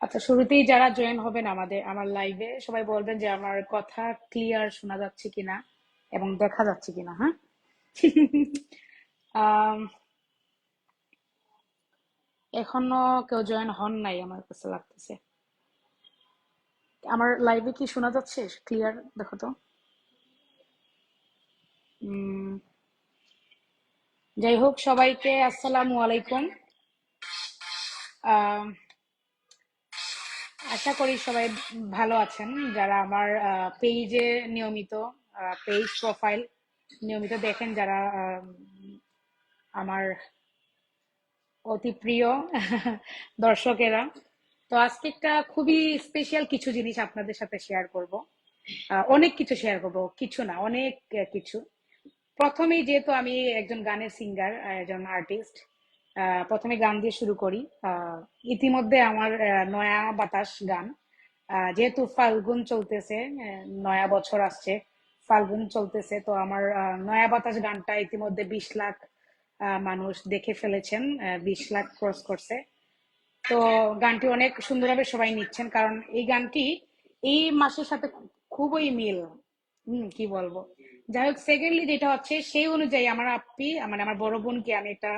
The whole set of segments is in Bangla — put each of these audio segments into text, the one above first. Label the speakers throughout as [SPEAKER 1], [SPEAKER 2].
[SPEAKER 1] আচ্ছা শুরুতেই যারা জয়েন হবেন আমাদের, আমার লাইভে সবাই বলবেন যে আমার কথা ক্লিয়ার শোনা যাচ্ছে কিনা এবং দেখা যাচ্ছে কিনা হ্যাঁ? এখনও কেউ জয়েন হন নাই আমার কাছে লাগতেছে। আমার লাইভে কি শোনা যাচ্ছে? ক্লিয়ার দেখো তো। যাই হোক, সবাইকে আসসালামু আলাইকুম। আশা করি সবাই ভালো আছেন। যারা আমার পেজে নিয়মিত পেজ প্রোফাইল নিয়মিত দেখেন, যারা আমার অতি প্রিয় দর্শকেরা, তো আজকে একটা খুবই স্পেশাল কিছু জিনিস আপনাদের সাথে শেয়ার করব। অনেক কিছু শেয়ার করব, কিছু না, অনেক কিছু। প্রথমেই যেহেতু আমি একজন গানের সিঙ্গার একজন আর্টিস্ট প্রথমে গান দিয়ে শুরু করি। ইতিমধ্যে আমার নয়া বাতাস গান। যেহেতু ফাল্গুন চলতেছে নয়া বছর আসছে, ফাল্গুন চলতেছে, তো আমার নয়া বাতাস গানটা ইতিমধ্যে বিশ লাখ মানুষ দেখে ফেলেছেন বিশ লাখ ক্রস করছে। তো গানটি অনেক সুন্দরভাবে সবাই নিচ্ছেন, কারণ এই গানটি এই মাসের সাথে খুবই মিল। হম, কি বলব? যাই হোক সেকেন্ডলি যেটা হচ্ছে, সেই অনুযায়ী আমার আপ্পি মানে আমার বড় বোনকে আমি একটা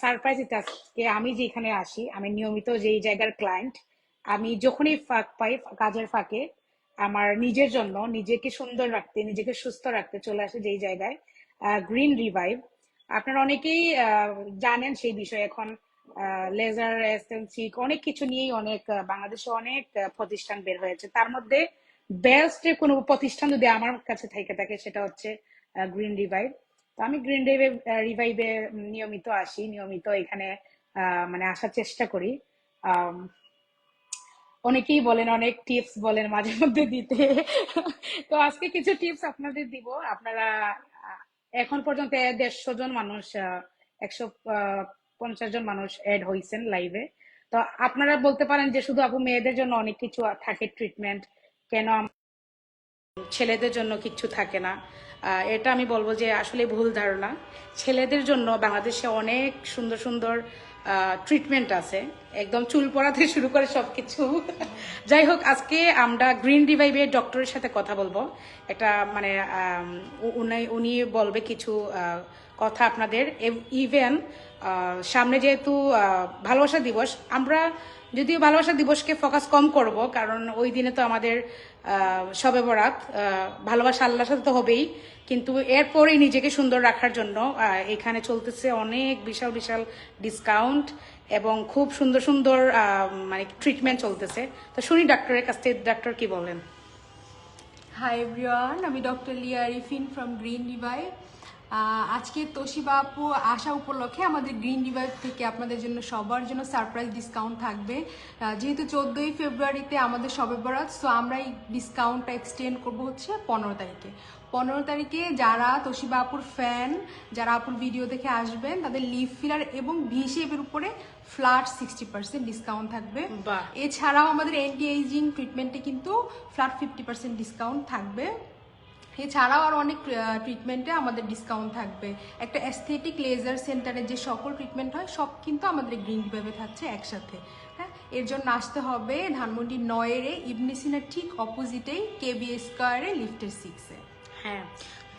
[SPEAKER 1] সারপ্রাইজ দিতে আজকে আমি যেখানে আসি, আমি নিয়মিত যেই জায়গার ক্লায়েন্ট আমি যখনই ফাঁক পাই কাজের ফাঁকে, আমার নিজের জন্য নিজেকে সুন্দর রাখতে, নিজেকে সুস্থ রাখতে চলে আসে যেই জায়গায় গ্রিন রিভাইভ আপনারা অনেকেই জানেন সেই বিষয়ে এখন লেজার এসেন্সিক অনেক কিছু নিয়েই অনেক বাংলাদেশে অনেক প্রতিষ্ঠান বের হয়েছে। তার মধ্যে বেস্ট কোনো প্রতিষ্ঠান যদি আমার কাছে থেকে থাকে সেটা হচ্ছে গ্রিন রিভাইভ তো আমি গ্রিন রিভাইভ রিভাইভে নিয়মিত আসি, নিয়মিত এখানে মানে আসার চেষ্টা করি। অনেকেই বলেন, অনেক টিপস বলেন মাঝে মধ্যে দিতে। তো আজকে কিছু টিপস আপনাদের দিব। আপনারা এখন পর্যন্ত দেড়শো জন মানুষ একশো পঞ্চাশ জন মানুষ অ্যাড হয়েছেন লাইভে তো আপনারা বলতে পারেন যে শুধু আপু মেয়েদের জন্য অনেক কিছু থাকে ট্রিটমেন্ট কেন ছেলেদের জন্য কিচ্ছু থাকে না। এটা আমি বলব যে আসলে ভুল ধারণা। ছেলেদের জন্য বাংলাদেশে অনেক সুন্দর সুন্দর ট্রিটমেন্ট আছে। একদম চুল পড়া থেকে শুরু করে সবকিছু। যাই হোক, আজকে আমরা গ্রিন রিভাইভের ডক্টরের সাথে কথা বলব। একটা মানে উনি বলবে কিছু কথা আপনাদের। ইভেন সামনে যেহেতু ভালোবাসা দিবস, আমরা যদিও ভালোবাসা দিবসকে ফোকাস কম করব, কারণ ওই দিনে তো আমাদের শবে বরাত ভালোবাসা আল্লাহর সাথে তো হবেই, কিন্তু এরপরেই নিজেকে সুন্দর রাখার জন্য এখানে চলতেছে অনেক বিশাল বিশাল ডিসকাউন্ট এবং খুব সুন্দর সুন্দর মানে ট্রিটমেন্ট চলতেছে। তো শুনি ডাক্তারের কাছ থেকে, ডাক্তার কি বলেন?
[SPEAKER 2] হাই এভরিওয়ান আমি ডক্টর লিয়া রিফিন ফ্রম গ্রিন রিভাইভ আজকে তোশিবা আপু আসা উপলক্ষে আমাদের গ্রিন রিভাইভ থেকে আপনাদের জন্য সবার জন্য সারপ্রাইজ ডিসকাউন্ট থাকবে। যেহেতু চোদ্দোই ফেব্রুয়ারিতে আমাদের সবে বরাত সো আমরা এই ডিসকাউন্টটা এক্সটেন্ড করব হচ্ছে পনেরো তারিখে। পনেরো তারিখে যারা তোশিবা আপুর ফ্যান যারা আপুর ভিডিও দেখে আসবেন তাদের লিভ ফিলার এবং ভি শেপের উপরে ফ্ল্যাট সিক্সটি পার্সেন্ট ডিসকাউন্ট থাকবে। এছাড়াও আমাদের অ্যান্টি এজিং ট্রিটমেন্টে কিন্তু ফ্ল্যাট ফিফটি পার্সেন্ট ডিসকাউন্ট থাকবে। এছাড়াও আর অনেক ট্রিটমেন্টে আমাদের ডিসকাউন্ট থাকবে। একটা অ্যাস্থেটিক লেজার সেন্টারে যে সকল ট্রিটমেন্ট হয়, সব কিন্তু আমাদের গ্রিন ভেবে থাকছে একসাথে। হ্যাঁ? এর জন্য আসতে হবে ধানমন্ডি নয়েরে ইবনিসিনার ঠিক অপোজিটেই কেবি স্কোয়ারে লিফটের সিক্সে
[SPEAKER 1] হ্যাঁ।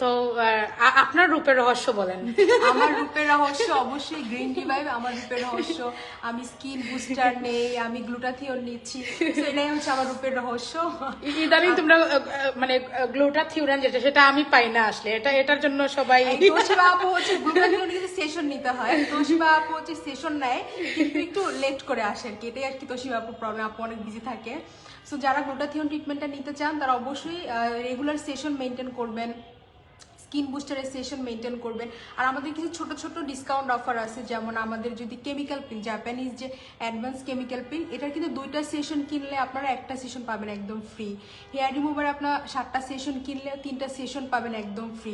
[SPEAKER 1] তো আপনার রূপের রহস্য বলেন।
[SPEAKER 2] আমার রূপের রহস্য অবশ্যই গ্রিন টি রিভাইভ আমার রূপের রহস্য। আমি স্কিন বুস্টার নেই আমি গ্লুটাথিওন নিচ্ছি। এটাই হচ্ছে আমার রূপের রহস্য।
[SPEAKER 1] ইদানিং তোমরা মানে গ্লুটা থিউরান যেটা সেটা আমি পাই না আসলে। এটা এটার জন্য সবাই
[SPEAKER 2] তোশিবা আপু হচ্ছে গ্লুটাথিওন কিন্তু সেশন নিতে হয়। তোশিবা আপু হচ্ছে সেশন নেয় কিন্তু একটু লেট করে আসে আর কি। এটাই আর কি তোশিবা আপু প্রবলেম আপু অনেক বিজি থাকে। সো যারা গ্লুটাথিওন ট্রিটমেন্টটা নিতে চান, তারা অবশ্যই রেগুলার সেশন মেনটেন করবেন। স্কিন বুস্টারের সেশন মেনটেন করবেন। আর আমাদের কিছু ছোট ছোট ডিসকাউন্ট অফার আছে, যেমন আমাদের যদি কেমিক্যাল পিল জাপানিজ যে অ্যাডভান্স কেমিক্যাল পিল এটার কিন্তু দুইটা সেশন কিনলে আপনারা একটা সেশন পাবেন একদম ফ্রি হেয়ার রিমুভার আপনার সাতটা সেশন কিনলে তিনটা সেশন পাবেন একদম ফ্রি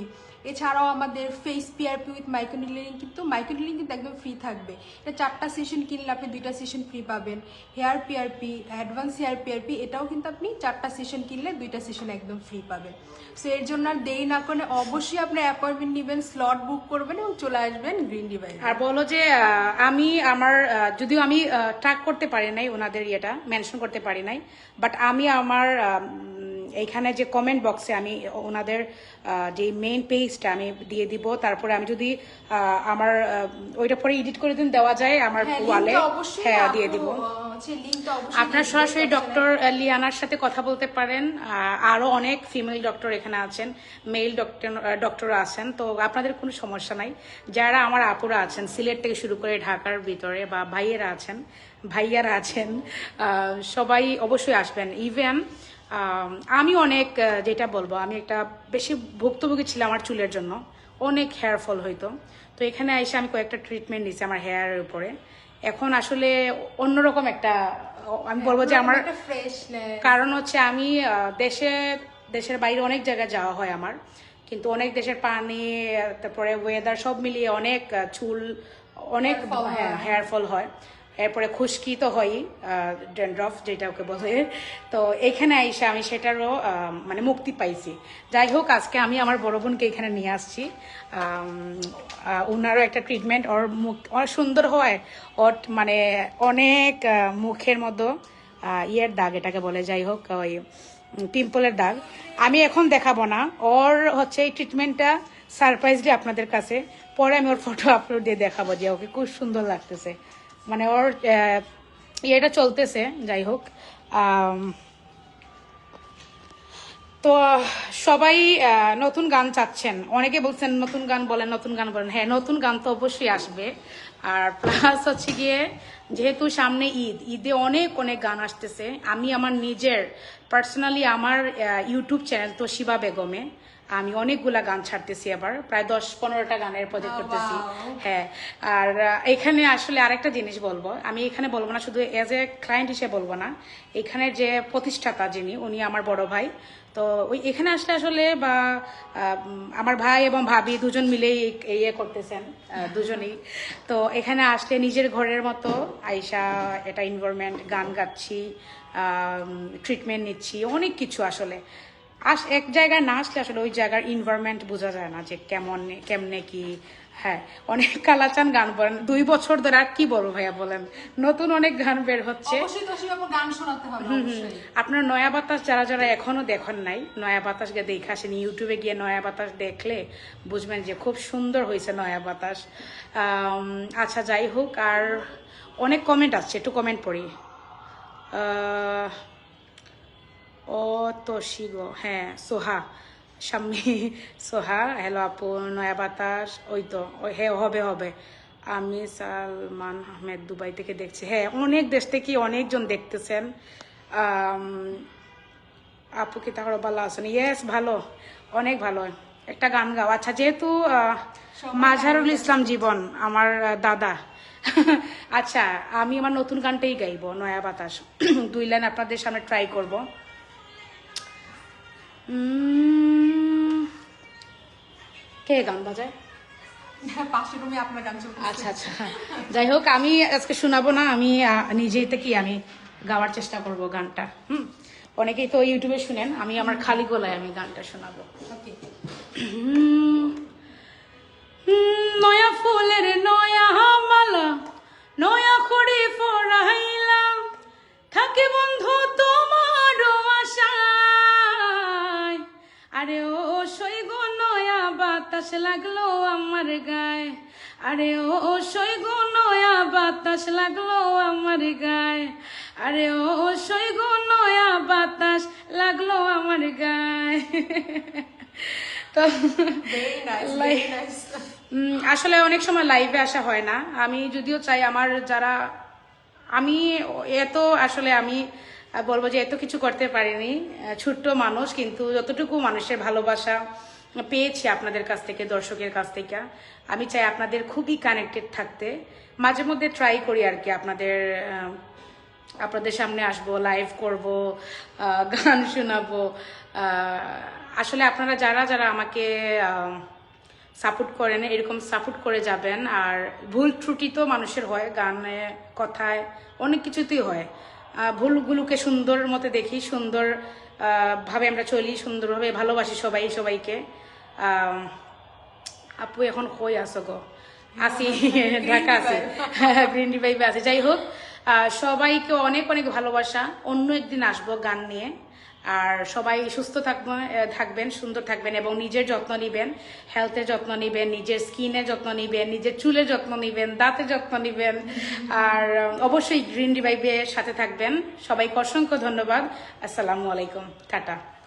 [SPEAKER 2] এছাড়াও আমাদের ফেস পিআরপি উইথ মাইক্রোনিলিং কিন্তু মাইক্রোনিলিং কিন্তু একদম ফ্রি থাকবে। এটা চারটা সেশন কিনলে আপনি দুইটা সেশন ফ্রি পাবেন। Hair PRP advance hair PRP এটাও কিন্তু আপনি চারটা সেশন কিনলে দুইটা সেশন একদম ফ্রি পাবেন। সো এর জন্য আর দেরি না করে অবশ্যই আপনি অ্যাপয়েন্টমেন্ট নেবেন স্লট বুক করবেন এবং চলে আসবেন গ্রিন ডিভাইস
[SPEAKER 1] আর বলো যে আমি আমার যদিও আমি ট্র্যাক করতে পারি নাই ওনাদের ইয়েটা মেনশন করতে পারি নাই বাট আমি আমার এইখানে যে কমেন্ট বক্সে আমি ওনাদের যে মেইন পেজটা আমি দিয়ে দিব। তারপরে আমি যদি আমার ওইটা পরে এডিট করে দিন দেওয়া যায় আমার
[SPEAKER 2] হ্যাঁ
[SPEAKER 1] ওয়ালে হ্যাঁ দিয়ে দিব। আপনার সরাসরি ডক্টর লিয়ানার সাথে কথা বলতে পারেন। আহ, আরও অনেক ফিমেল ডক্টর এখানে আছেন মেল ডক্টর ডক্টর আছেন। তো আপনাদের কোনো সমস্যা নাই। যারা আমার আপুরা আছেন সিলেট থেকে শুরু করে ঢাকার ভিতরে বা ভাইয়েরা আছেন ভাইয়ারা আছেন সবাই অবশ্যই আসবেন। ইভেন আমি অনেক যেটা বলব আমি একটা বেশি ভুক্তভোগী ছিলাম আমার চুলের জন্য। অনেক হেয়ার ফল হইতো। তো এখানে এসে আমি কয়েকটা ট্রিটমেন্ট নিয়েছি আমার হেয়ারের উপরে। এখন আসলে অন্যরকম একটা আমি বলব যে আমার কারণ হচ্ছে আমি দেশে দেশের বাইরে অনেক জায়গায় যাওয়া হয় আমার। কিন্তু অনেক দেশের পানি তারপরে ওয়েদার সব মিলিয়ে অনেক চুল অনেক হ্যাঁ হেয়ার ফল হয়। এরপরে খুশকি তো হয়ই ড্যান্ড্রফ যেটা ওকে বলে। তো এখানে এসে আমি সেটারও মানে মুক্তি পাইছি। যাই হোক, আজকে আমি আমার বড় বোনকে এখানে নিয়ে আসছি। ওনারও একটা ট্রিটমেন্ট ওর মুখ, ওর সুন্দর হয়। ওর মানে অনেক মুখের মতো ইয়ের দাগ এটাকে বলে, যাই হোক, ওই পিম্পলের দাগ। আমি এখন দেখাবো না। ওর হচ্ছে এই ট্রিটমেন্টটা সারপ্রাইজলি আপনাদের কাছে। পরে আমি ওর ফটো আপলোড দিয়ে দেখাবো যে ওকে খুব সুন্দর লাগতেছে। মানে ওর ইয়েটা চলতেছে, যাই হোক তো সবাই নতুন গান চাচ্ছেন। অনেকে বলছেন নতুন গান বলেন, নতুন গান বলেন। হ্যাঁ নতুন গান তো অবশ্যই আসবে। আর প্লাস হচ্ছে গিয়ে, যেহেতু সামনে ঈদ, ঈদে অনেক অনেক গান আসতেছে। আমি আমার নিজের পার্সোনালি আমার ইউটিউব চ্যানেল তো শিবা বেগমে। আমি অনেকগুলা গান ছাড়তেছি আবার প্রায় দশ পনেরোটা গানের প্রজেক্ট
[SPEAKER 2] Oh,
[SPEAKER 1] করতেছি। হ্যাঁ আর এখানে আসলে আরেকটা জিনিস বলব। আমি এখানে বলব না শুধু এজ এ ক্লায়েন্ট হিসেবে বলব না। এখানের যে প্রতিষ্ঠাতা যিনি উনি আমার বড় ভাই। তো ওই এখানে আসলে আসলে বা আমার ভাই এবং ভাবি দুজন মিলেই ইয়ে করতেছেন দুজনেই। তো এখানে আসলে নিজের ঘরের মতো আইসা এটা এনভায়রনমেন্ট গান গাচ্ছি ট্রিটমেন্ট নিচ্ছি অনেক কিছু আসলে। আস এক জায়গায় না আসলে আসলে ওই জায়গার এনভায়রনমেন্ট বোঝা যায় না যে কেমন কেমনে কি হ্যাঁ। অনেক কালাচান গান বলেন। দুই বছর ধরে আর কি বলব ভাইয়া বলেন? নতুন অনেক গান বের হচ্ছে। আপনার নয়া বাতাস যারা যারা এখনও দেখেন নাই নয়া বাতাস গিয়ে দেখে আসেন ইউটিউবে গিয়ে নয়া বাতাস দেখলে বুঝবেন যে খুব সুন্দর হয়েছে নয়া বাতাস। আচ্ছা যাই হোক আর অনেক কমেন্ট আসছে একটু কমেন্ট পড়ি। আহ, ও তো শিগো হ্যাঁ সোহা সাম্মি সোহা হ্যালো আপু নয়া বাতাস ওই তো হ্যাঁ হবে হবে। আমি সালমান আহমেদ দুবাই থেকে দেখছি। হ্যাঁ অনেক দেশ থেকে অনেকজন দেখতেছেন। আপু কি তাহলে ভালো আছেন? ইয়েস ভালো অনেক ভালো। একটা গান গাও। আচ্ছা যেহেতু মাঝারুল ইসলাম জীবন আমার দাদা। আচ্ছা আমি আমার নতুন গানটাই গাইবো নয়া বাতাস। দুই লাইন আপনাদের সামনে ট্রাই করব। কে গান বাজায়?
[SPEAKER 2] চলছে।
[SPEAKER 1] আচ্ছা আচ্ছা। যাই হোক আমি আজকে শোনাবো না আমি নিজেই থেকে আমি গাওয়ার চেষ্টা করব গানটা হুম? অনেকেই তো ইউটিউবে শুনেন আমি আমার খালি গলায় আমি গানটা শোনাবো। নয়া ফুলের নয়া বাতাস লাগল আমার গায়ে। আরে ও সৈগ নয়া বাতাস লাগল আমার গায়ে। আরে ও সৈগ নয়া বাতাস লাগল আমার গায়ে। তো আসলে অনেক সময় লাইভে আসা হয় না। আমি যদিও চাই আমার যারা আমি এত আসলে আমি বলব যে এত কিছু করতে পারিনি। ছোট্ট মানুষ কিন্তু যতটুকু মানুষের ভালোবাসা পেয়েছি আপনাদের কাছ থেকে, দর্শকের কাছ থেকে। আমি চাই আপনাদের খুবই কানেক্টেড থাকতে। মাঝে মধ্যে ট্রাই করি আর কি আপনাদের আপনাদের সামনে আসব লাইভ করব গান শোনাবো। আসলে আপনারা যারা যারা আমাকে সাপোর্ট করেন, এরকম সাপোর্ট করে যাবেন। আর ভুল ত্রুটি তো মানুষের হয়, গানে, কথায়, অনেক কিছুতেই হয়। ভুলগুলোকে সুন্দর মতো দেখি, সুন্দর ভাবে আমরা চলি সুন্দরভাবে ভালোবাসি সবাই সবাইকে। আপু এখন কই আছো গো? আসি ঢাকা আছে গ্রিন রিভাইভে আছে। যাই হোক সবাইকে অনেক অনেক ভালোবাসা। অন্য একদিন আসব গান নিয়ে। আর সবাই সুস্থ থাকবেন থাকবেন, সুন্দর থাকবেন এবং নিজের যত্ন নেবেন। হেলথের যত্ন নেবেন, নিজের স্কিনের যত্ন নেবেন, নিজের চুলের যত্ন নেবেন, দাঁতের যত্ন নেবেন। আর অবশ্যই গ্রিন রিভাইভের সাথে থাকবেন। সবাইকে অসংখ্য ধন্যবাদ। আসসালামু আলাইকুম। টাটা।